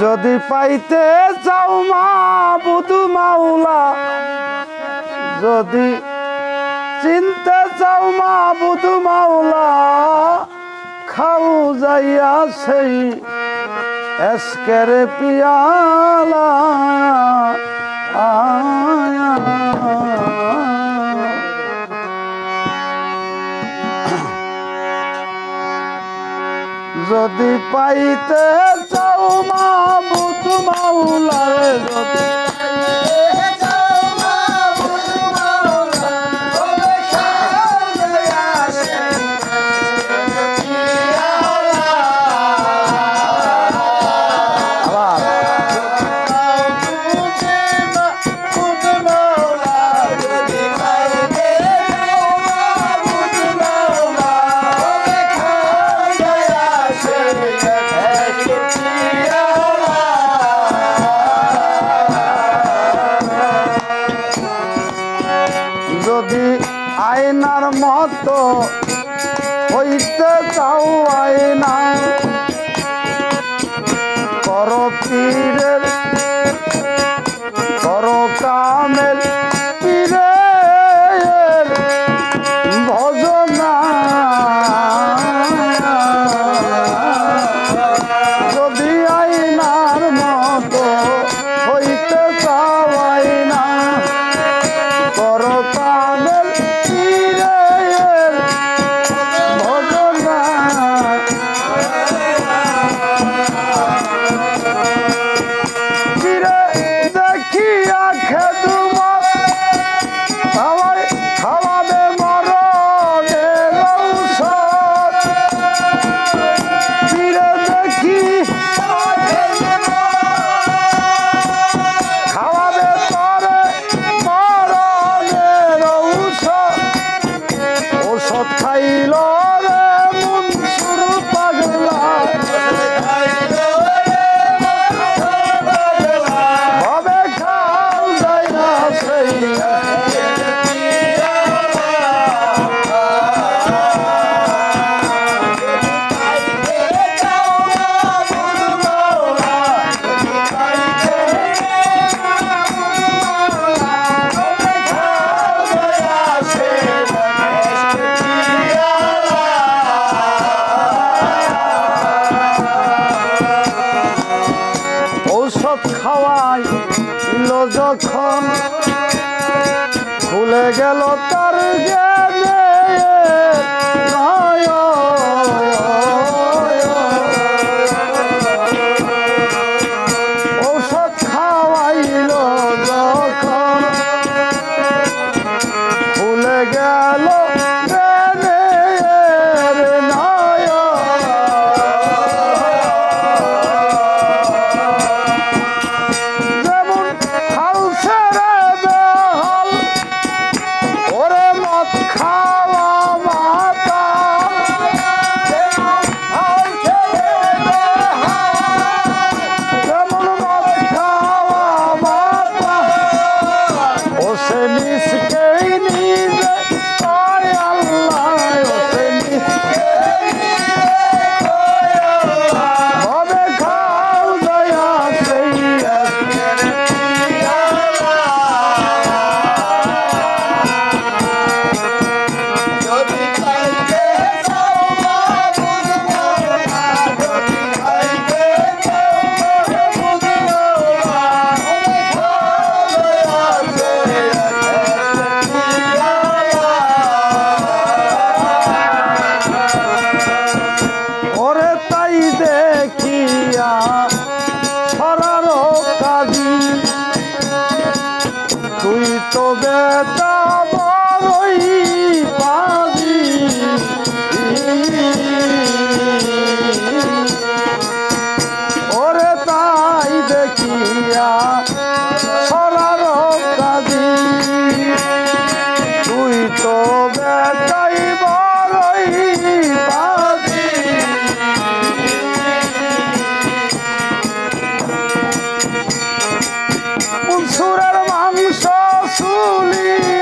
যদি পাইতে চাও মা বুধু মাওলা, যদি চিনতে চাও মা বুধু মাওলা, খাও যাইয়া সেই এসকের পিয়ালা। যদি পাইতে আয়নার মতো হইতে চাও আয়না। কর পীরের ঔষধ খাইল। খাওয়াই যখন খুলে গেল তার জ্ঞানে Semisk comigo.